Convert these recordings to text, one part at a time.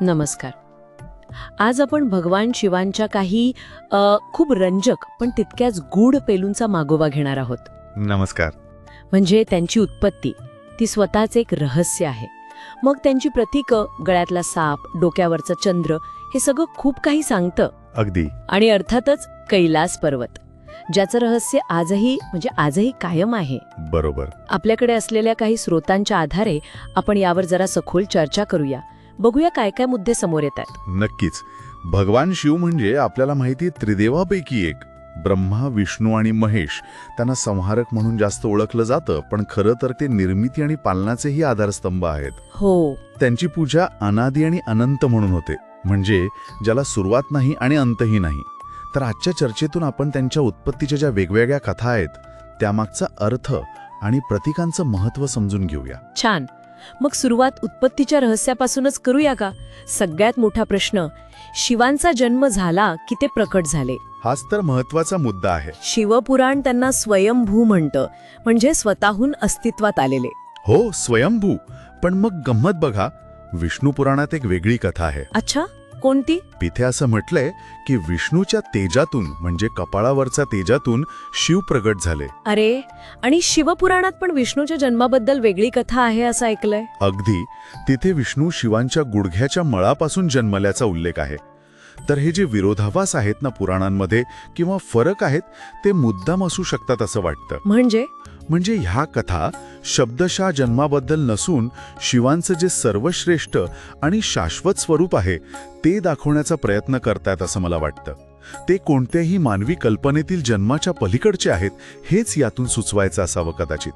नमस्कार. आज आपण भगवान शिवांच्या काही खूप रंजक पण तितक्याच गूढ पेलूंचा मागोवा घेणार आहोत. नमस्कार. म्हणजे त्यांची उत्पत्ती. ती स्वतःच एक रहस्य आहे. मग त्यांची प्रतीकं गळ्यातला साप डोक्यावरचं चंद्र हे सगळं खूप काही सांगतं. अगदी. आणि अर्थातच कैलास पर्वत. ज्याचं रहस्य आजही म्हणजे आजही कायम आहे. बरोबर. आपल्याकडे असलेल्या काही स्रोतांच्या आधारे आपण यावर जरा सखोल चर्चा करूया. बघूया काय काय मुद्दे समोर येत आहेत. नक्कीच. भगवान शिव म्हणजे आपल्याला माहिती त्रिदेवापैकी एक. ब्रह्मा विष्णू आणि महेश. त्यांना संहारक म्हणून जास्त ओळखलं जातं पण खरं तर ते निर्मिती आणि पालनाचेही आधारस्तंभ आहेत. हो. त्यांची पूजा अनादी आणि अनंत म्हणून होते. म्हणजे ज्याला सुरुवात नाही आणि अंतही नाही. तर आजच्या चर्चेतून आपण त्यांच्या उत्पत्तीच्या ज्या वेगवेगळ्या कथा आहेत त्यामागचा अर्थ आणि प्रतीकांचं महत्त्व समजून घेऊया. छान. मग सुरुवात उत्पत्तीच्या रहस्यापासूनच करूया का? सगळ्यात मोठा प्रश्न शिवांचा जन्म झाला की ते प्रकट झाले? हाच तर महत्त्वाचा मुद्दा आहे. शिवपुराण त्यांना स्वयंभू म्हणतं म्हणजे स्वतःहून अस्तित्वात आलेले. हो स्वयंभू. पण मग गंमत बघा विष्णू पुराणात एक वेगळी कथा आहे. अच्छा? कोणती? तिथे असं म्हटलंय की विष्णूच्या तेजातून म्हणजे कपाळावरच्या तेजातून शिव प्रगट झाले. अरे आणि शिवपुराणात पण विष्णूच्या जन्माबद्दल वेगळी कथा आहे असं ऐकलंय? अगदी. तिथे विष्णू शिवांच्या गुडघ्याच्या मळापासून जन्मल्याचा उल्लेख आहे. तर हे जे विरोधाभास आहेत ना पुराणांमध्ये किंवा फरक आहेत ते मुद्दाम असू शकतात असं वाटतं. म्हणजे? म्हणजे ह्या कथा शब्दशा जन्माबद्दल नसून शिवांचं जे सर्वश्रेष्ठ आणि शाश्वत स्वरूप आहे ते दाखवण्याचा प्रयत्न करतायत असं मला वाटतं. ते कोणत्याही मानवी कल्पनेतील जन्माच्या पलीकडचे आहेत हेच यातून सुचवायचं असावं कदाचित.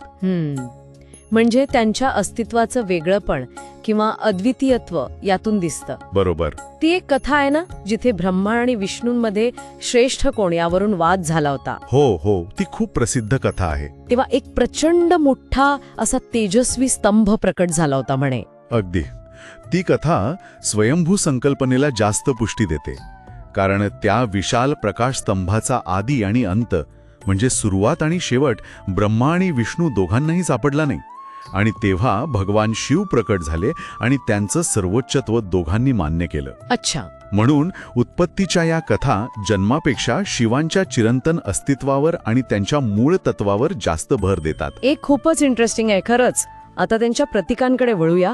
म्हणजे त्यांच्या अस्तित्वाचं वेगळंपण किंवा अद्वितीयत्व यातून दिसतं. बरोबर. ती एक कथा आहे ना जिथे ब्रह्मा आणि विष्णूंमध्ये श्रेष्ठ कोण यावरून वाद झाला होता. हो हो ती खूप प्रसिद्ध कथा आहे. तेव्हा एक प्रचंड मोठा असा तेजस्वी स्तंभ प्रकट झाला होता म्हणे. अगदी. ती कथा स्वयंभू संकल्पनेला जास्त पुष्टी देते. कारण त्या विशाल प्रकाश स्तंभाचा आदी आणि अंत म्हणजे सुरुवात आणि शेवट ब्रह्मा आणि विष्णू दोघांनाही सापडला नाही. आणि तेव्हा भगवान शिव प्रकट झाले आणि त्यांचं सर्वोच्चत्व दोघांनी मान्य केलं. अच्छा. म्हणून उत्पत्तीच्या या कथा जन्मापेक्षा शिवांच्या चिरंतन अस्तित्वावर आणि त्यांच्या मूळ तत्वावर जास्त भर देतात. एक खूपच इंटरेस्टिंग आहे खरंच. आता त्यांच्या प्रतीकांकडे वळूया.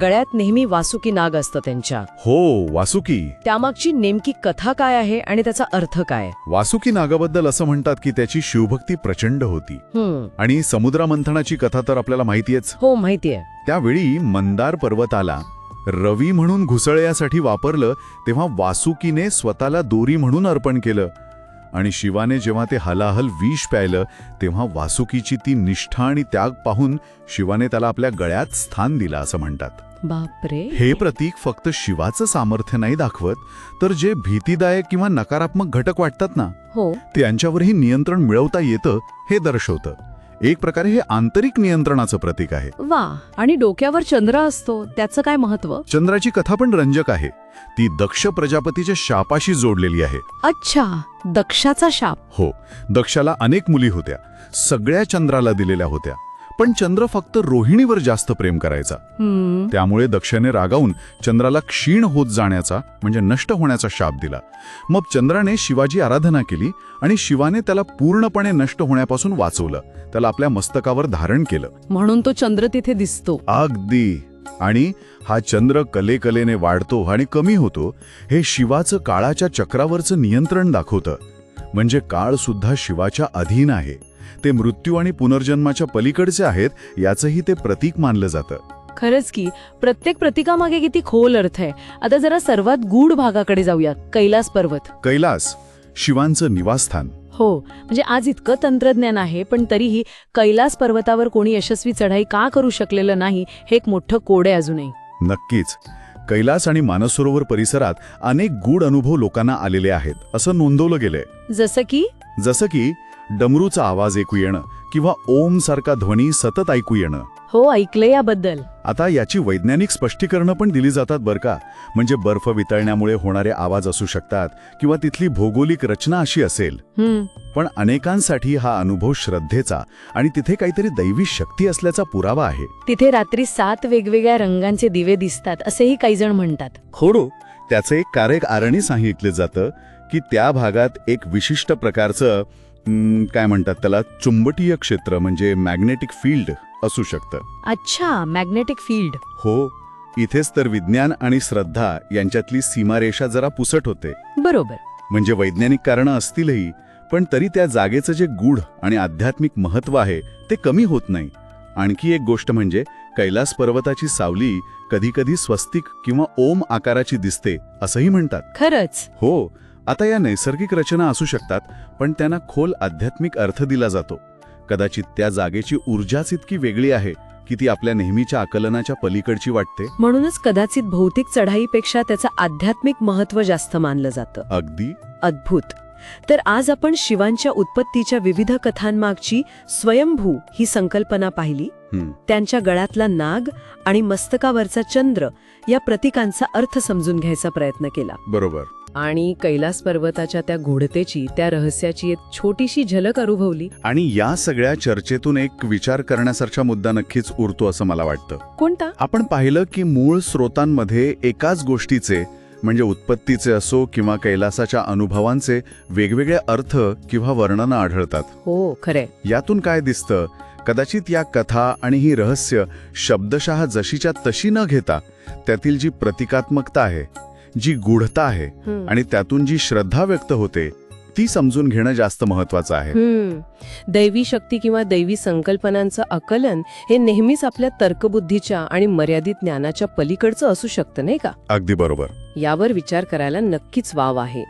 गळ्यात नेहमी वासुकी नाग असतं त्यांच्या. हो वासुकी. त्यामागची नेमकी कथा काय आहे आणि त्याचा अर्थ काय? वासुकी नागाबद्दल असं म्हणतात की त्याची शिवभक्ती प्रचंड होती. आणि समुद्रामंथनाची कथा तर आपल्याला माहितीयच हो माहितीये त्यावेळी मंदार पर्वताला रवी म्हणून घुसळयासाठी वापरलं तेव्हा वासुकीने स्वतःला दोरी म्हणून अर्पण केलं. आणि शिवाने जेव्हा ते हलाहल विष प्यायलं तेव्हा वासुकीची ती निष्ठा आणि त्याग पाहून शिवाने त्याला आपल्या गळ्यात स्थान दिलं असं म्हणतात. बापरे. हे प्रतीक फक्त शिवाचं सामर्थ्य नाही दाखवत तर जे भीतीदायक किंवा नकारात्मक घटक वाटतात ना हो. त्यांच्यावरही नियंत्रण मिळवता येतं हे दर्शवतं. एक प्रकारे हे आंतरिक नियंत्रणाचं प्रतीक आहे. वा आणि डोक्यावर चंद्र असतो त्याचं काय महत्त्व? चंद्राची कथा पण रंजक आहे. ती दक्ष प्रजापतीच्या शापाशी जोडलेली आहे. अच्छा दक्षाचा शाप. हो दक्षाला अनेक मुली होत्या. सगळ्या चंद्राला दिलेल्या होत्या. पण चंद्र फक्त रोहिणीवर जास्त प्रेम करायचा. त्यामुळे दक्षाने रागावून चंद्राला क्षीण होत जाण्याचा म्हणजे नष्ट होण्याचा शाप दिला. मग चंद्राने शिवाची आराधना केली आणि शिवाने त्याला पूर्णपणे नष्ट होण्यापासून वाचवलं. त्याला आपल्या मस्तकावर धारण केलं. म्हणून तो चंद्र तिथे दिसतो. अगदी. आणि हा चंद्र कलेकलेने वाढतो आणि कमी होतो हे शिवाचं काळाच्या चक्रावरचं नियंत्रण दाखवतं. म्हणजे काळ सुद्धा शिवाच्या अधीन आहे. ते मृत्यू आणि पुनर्जन्माच्या पलीकडचे आहेत याचंही ते प्रतीक मानलं जातं. खरंच की प्रत्येक प्रतीकामागे किती खोल अर्थ आहे. आता जरा सर्वात गूढ भागाकडे जाऊया कैलास पर्वत. कैलास शिवांचं निवासस्थान. हो म्हणजे आज इतकं तंत्रज्ञान आहे पण तरीही कैलास पर्वतावर कोणी यशस्वी चढाई का करू शकलेलं नाही हे एक मोठं कोड आहे अजूनही. नक्कीच. कैलास आणि मानसरोवर परिसरात अनेक गूढ अनुभव लोकांना आलेले आहेत असं नोंदवलं गेलंय. जसं की? जसं की डमरूचा आवाज ऐकू येणं किंवा ओम सारखा ध्वनी सतत ऐकू येणं. हो ऐकलं याबद्दल. आता याची वैज्ञानिक स्पष्टीकरणं पण दिली जातात बरं का. म्हणजे बर्फ वितळण्यामुळे होणारे आवाज असू शकतात किंवा तिथली भौगोलिक रचना अशी असेल. पण अनेकांसाठी हा अनुभव श्रद्धेचा आणि तिथे काहीतरी दैवी शक्ती असल्याचा पुरावा आहे. तिथे रात्री सात वेगवेगळ्या रंगांचे दिवे दिसतात असेही काही जण म्हणतात. खोडो त्याचं एक कारक आरणी सांगितलं जातं की त्या भागात एक विशिष्ट प्रकारचं काय म्हणतात त्याला? चुंबटीय क्षेत्र म्हणजे मॅग्नेटिक फील्ड असू शकतं. अच्छा मॅग्नेटिक फील्ड हो इथेच तर विज्ञान आणि श्रद्धा यांच्यातली सीमारेषा जरा पुसट होते. बरोबर. म्हणजे वैज्ञानिक कारणं असतीलही पण तरी त्या जागेचं जे गूढ आणि आध्यात्मिक महत्त्व आहे ते कमी होत नाही. आणखी एक गोष्ट म्हणजे कैलास पर्वताची सावली कधीकधी स्वस्तिक किंवा ओम आकाराची दिसते असंही म्हणतात. खरंच. हो आता या नैसर्गिक रचना असू शकतात पण त्यांना खोल आध्यात्मिक अर्थ दिला जातो. कदाचित त्या जागेची ऊर्जाच इतकी वेगळी आहे की ती आपल्या नेहमीच्या आकलनाच्या पलीकडची वाटते. म्हणूनच कदाचित भौतिक चढाईपेक्षा त्याचं आध्यात्मिक महत्त्व जास्त मानलं जातं. अगदी. अद्भुत. तर आज आपण शिवांच्या उत्पत्तीच्या विविध कथांमागची स्वयंभू ही संकल्पना पाहिली. त्यांच्या गळ्यातला नाग आणि मस्तकावरचा चंद्र या प्रतीकांचा अर्थ समजून घ्यायचा प्रयत्न केला. बरोबर. आणि कैलास पर्वताच्या त्या गूढतेची त्या रहस्याची एक छोटीशी झलक अनुभवली. आणि या सगळ्या चर्चेतून एक विचार करण्यासारखा मुद्दा नक्कीच उरतो असं मला वाटतं. कोणता? आपण पाहिलं की मूळ स्रोतांमध्ये एकाच गोष्टीचे म्हणजे उत्पत्तीचे असो किंवा कैलासाच्या अनुभवांचे वेगवेगळे अर्थ किंवा वर्णनं आढळतात. हो खरे यातून काय दिसतं? कदाचित या कथा आणि ही रहस्य शब्दशः जशीच्या तशी न घेता त्यातील जी प्रतिकात्मकता आहे जी गूढता आहे आणि त्यातून जी श्रद्धा व्यक्त होते ती समजून घेणं जास्त महत्वाचं आहे. दैवी शक्ती किंवा दैवी संकल्पनांचं आकलन हे नेहमीच आपल्या तर्कबुद्धीच्या आणि मर्यादित ज्ञानाच्या पलीकडचं असू शकतं नाही का? अगदी बरोबर. यावर विचार करायला नक्कीच वाव आहे.